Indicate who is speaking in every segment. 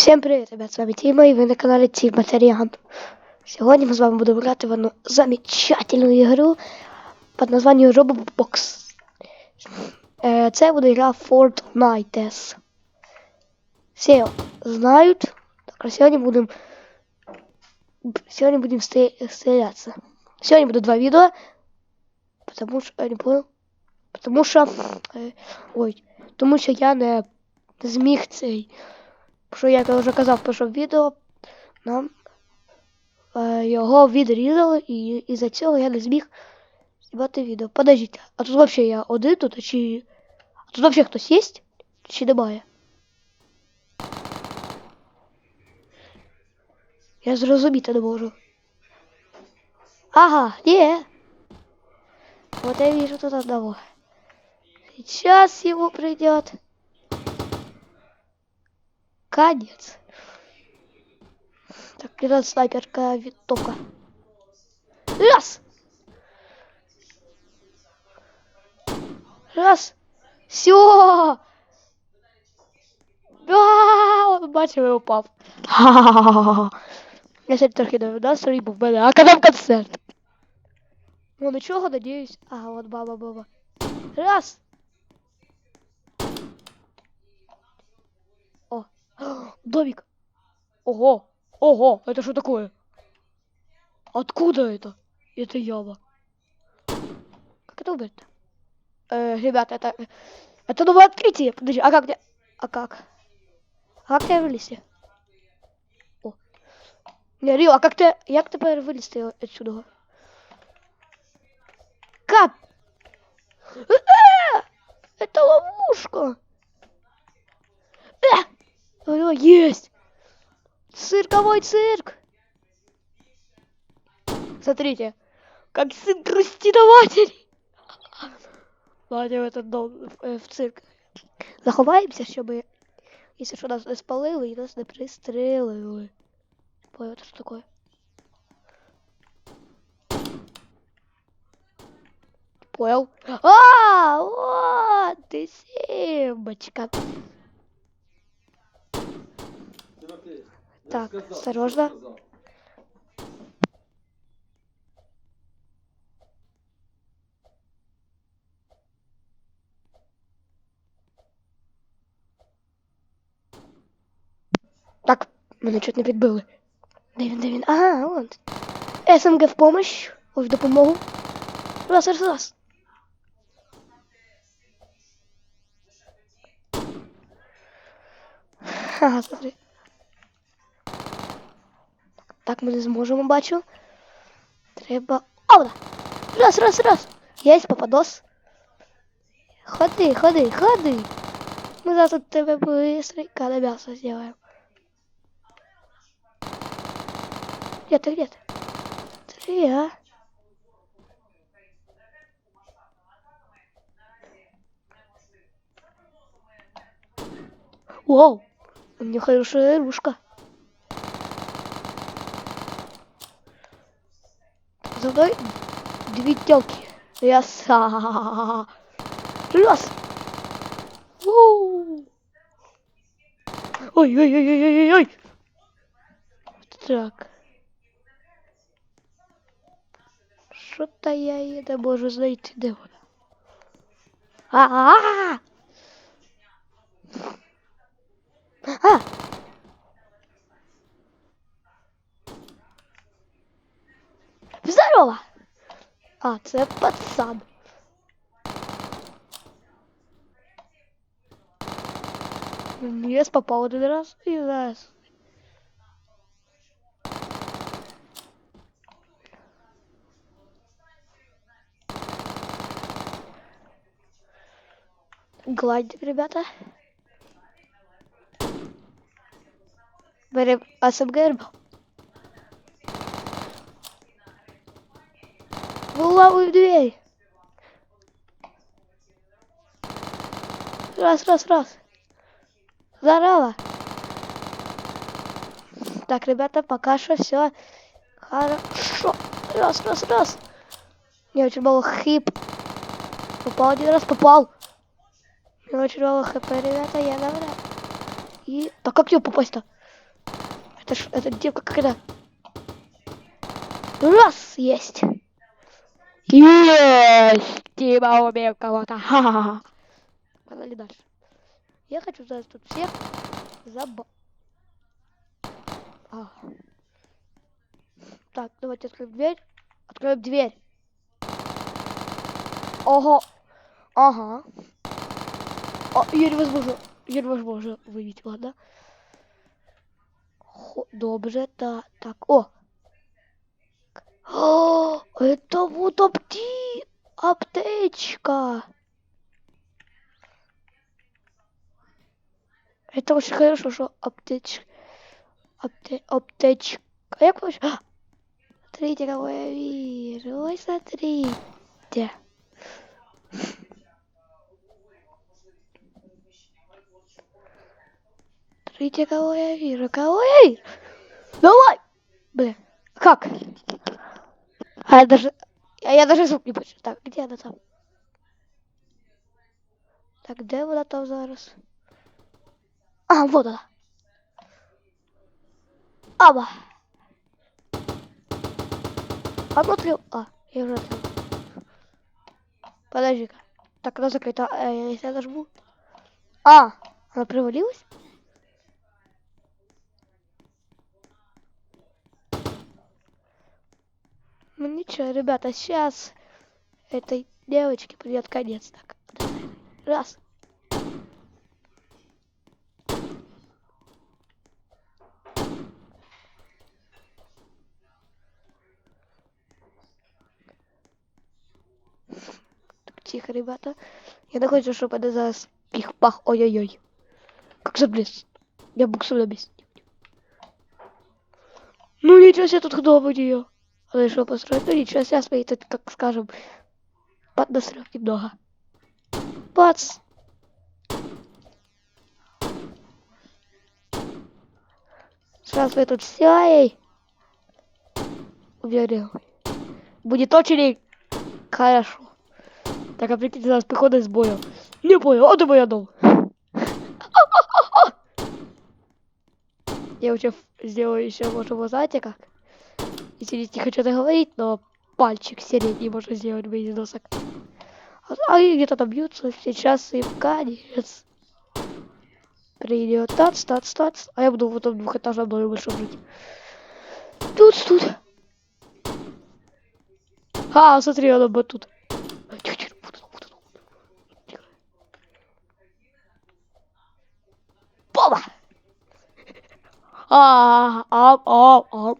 Speaker 1: Всем привет, ребят, с вами Тима, и вы на канале Тима Таріан. Сьогодні ми з вами будемо грати в одну замечательну ігру під названням Roblox. Е, Це буде гра Fortnite. Всі його знають. Так, а сьогодні будемо Сьогодні будемо стрілятися. Сьогодні буде два відео. Потому що, я не понял. Потому що, е, ой, тому що я не зміг цей що як я вже казав в першому відео, нам е, його відрізали і із-за цього я не зміг знімати відео. Подождіть, а тут взагалі я один тут, чи. А тут взагалі хтось є? Чи немає? Я зрозуміти не можу. Ага, не. Вот я вижу тут одного. Сейчас ему придет. Конец. Так, идет снайперка винтовка. Раз! Раз! Все! Да, он бачив і упав. Ха-ха-ха. Я сьогодні трохи не настрій, бо в мене а коли концерт. Ну нічого, надіюсь. Ага, от баба, баба. Раз! Домик. Ого, ого, это что такое? Откуда это? Это яма. Как это убить? Э, ребята, это... Это новое открытие. Подожди, а как мне... А как? А как я вылезти? О. Не, Рио, а как ты... Як тепер вилізти отсюда? Как? Э, Это ловушка! Э! Есть! Цирковой цирк! Смотрите, как синхрустирователь! Ладно, в этот дом, в, в цирк. Заховаємося, щоб, якщо що нас не і нас не пристрелили. Это что такое? Понял? А, вот ты Симочка. Так, осторожно. Так, мене чуть не підбили. Де він, де він? Ага, вон. СМГ в помощь. Ой, в допомогу. Раз, раз, раз. Ага, смотри. Так ми не зможемо, бачу. Треба. Ода! Раз, раз, раз. Есть попадос. Ходи, ходи, ходи. Мы зараз от тебе быстренько на мясо сделаем. Где ты, где ты? Смотри, а. Вау, у меня хорошая ружка. Мной две телки. Я са. Раз. Воу. Ой, ой, ой, ой, ой, ой. Так. Що-то я не можу знайти, де вона. А-а-а! А! Здорово! А, це пацан. Єс, попав один раз і зараз. Гладик, ребята. Берем АСМГ. Вылавывай дверь. Раз, раз, раз. Здорово. Так, ребята, пока что все хорошо. Раз, раз, раз. Не очень было хип. Попал один раз, попал. Не очень мало хп, ребята, я добра. И... Так как тебе попасть-то? Это ж, это девка как это? Раз, есть. Есть! Тима убил кого-то. Ха-ха-ха. Погнали дальше. Я хочу зараз тут всех заба... А. Так, давайте откроем дверь. Откроем дверь. Ого. Ага. О, Юрий возможно. Юрий возможно выбить, ладно. Хо, добре, да, так, о. О, это вот апти... аптечка. Это очень хорошо, что аптеч... Апте... аптечка. Як вообще? А! Смотрите, какой я вижу. Ой, смотрите. Смотрите, кого я вижу. Кого я вижу? Давай! Блин, как? А я даже... А я даже звук не почу. Так, где она там? Так, где вона там зараз? А, вот она. Аба. А ну открыл. А, я уже открыл. Подожди-ка. Так, она закрыта. Э, если я нажму. А, она провалилась? Ничего, ребята, сейчас этой девочке придет конец. Так, раз. Тихо, ребята. Я не хочу, щоб мене зараз піх-пах. Ой-ой-ой. Как же, блин. Я буксую месте. Ну ничего себе тут кто у нее. Она решила построить. Ну ничего себе, смотри, тут, как скажем, поднасрёв немного. Бац! Сейчас мы тут все ей уберем. Будет очень хорошо. Так, а прикиньте, нас приходит с боем. Не понял, вот и мой дом. Я уже сделаю еще, может, вот знаете как? Если не хочу это говорить, но пальчик средний можно сделать без носок. А, а где-то там бьются, сейчас им конец. Придет тац, тац, тац. А я буду в этом двухэтажном доме больше жить. Тут, тут. А, смотри, она вот тут. Пола! А, а, а, а.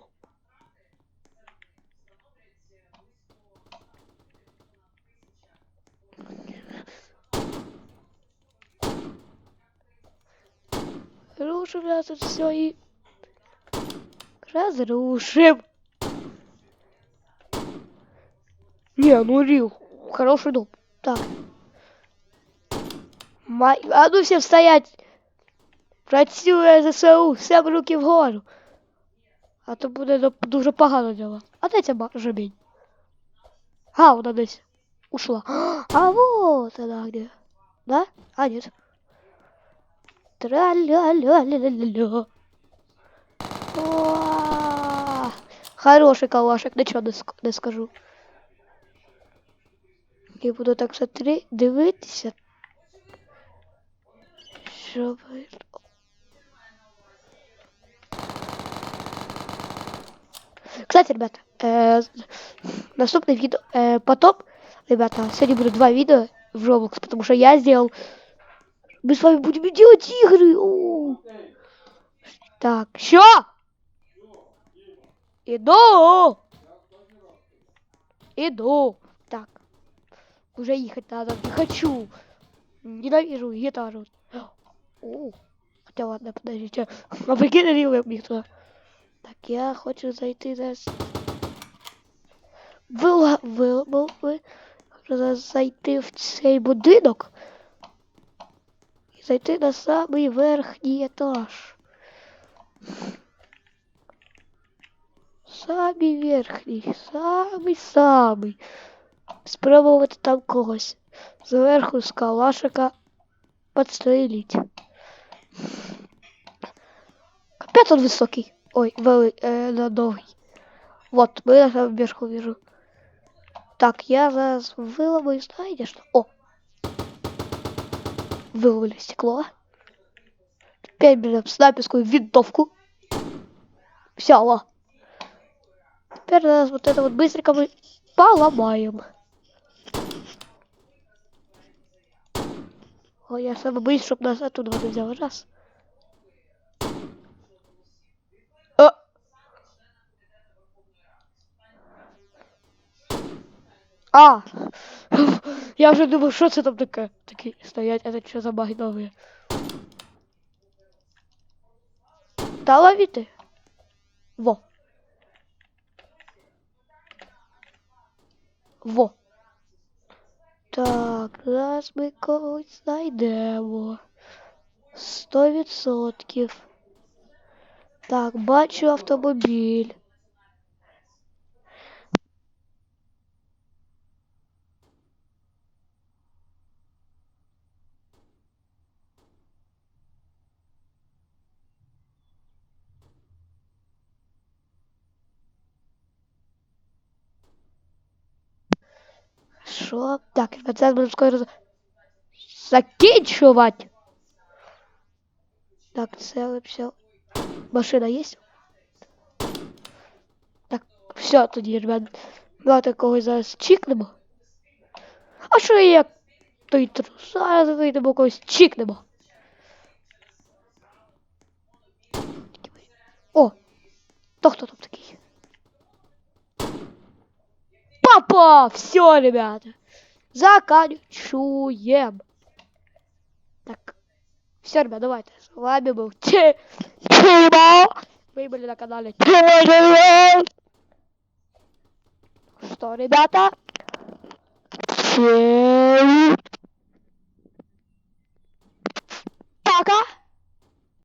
Speaker 1: Рушим раз тут все и разрушим. Не, ну Рил, хороший дом. Так. Май... А ну всем стоять! Працює ЗСУ, всем руки вгору. А то буде до- дуже погано діло. А де ця ба- жабінь? А, вона десь ушла. А вот она где. Да? А, нет. Тра-ля-ля-ля-ля-ля. Хороший калашик, нічого не, ск- скажу. Я буду так смотри, дивитися. Що ви... Кстати, ребята, э, наступное видео, э, потом, ребята, сегодня будут два видео в Roblox, потому что я сделал, мы с вами будем делать игры. Так, что? Иду. Иду. Так, уже ехать надо, не хочу. Ненавижу гитару. О, хотя ладно, подождите. А прикинули мне туда. Так, я хочу зайти на... Вила... Вила... ви- Хочу зайти в цей будинок І зайти на самий верхній етаж. Самий верхній, самий самий. Спробувати там когось. Зверху з калашика подстрелить. Капець он високий. Ой, вели, е, на довгий. Вот, ми на самом верху вижу. Так, я зараз виловлю, знаєте що? О! Выловили стекло. Теперь берем снайперскую винтовку. Во. Теперь нас вот это вот быстренько мы поломаем. Ой, я самый боюсь, чтобы нас оттуда не взял. Раз. А! Я вже думав, що це там таке? Такі стоять, а це що за баги нові? Та ловіти. Во. Во. Так, зараз ми когось знайдемо. Сто відсотків. Так, бачу автомобіль. Що? Так, це будемо скоро закінчувати. Так, це все. Машина є? Так, все тоді, ребят. Давайте когось зараз чікнемо. А що є? Той трус. Зараз вийдемо когось чікнемо. О! То хто там такий? Папа! Все, ребята. Заканчуем. Так. Все, ребят, давайте. С вами был Ти- Тима. Вы были на канале Тима. Что, ребята? Всем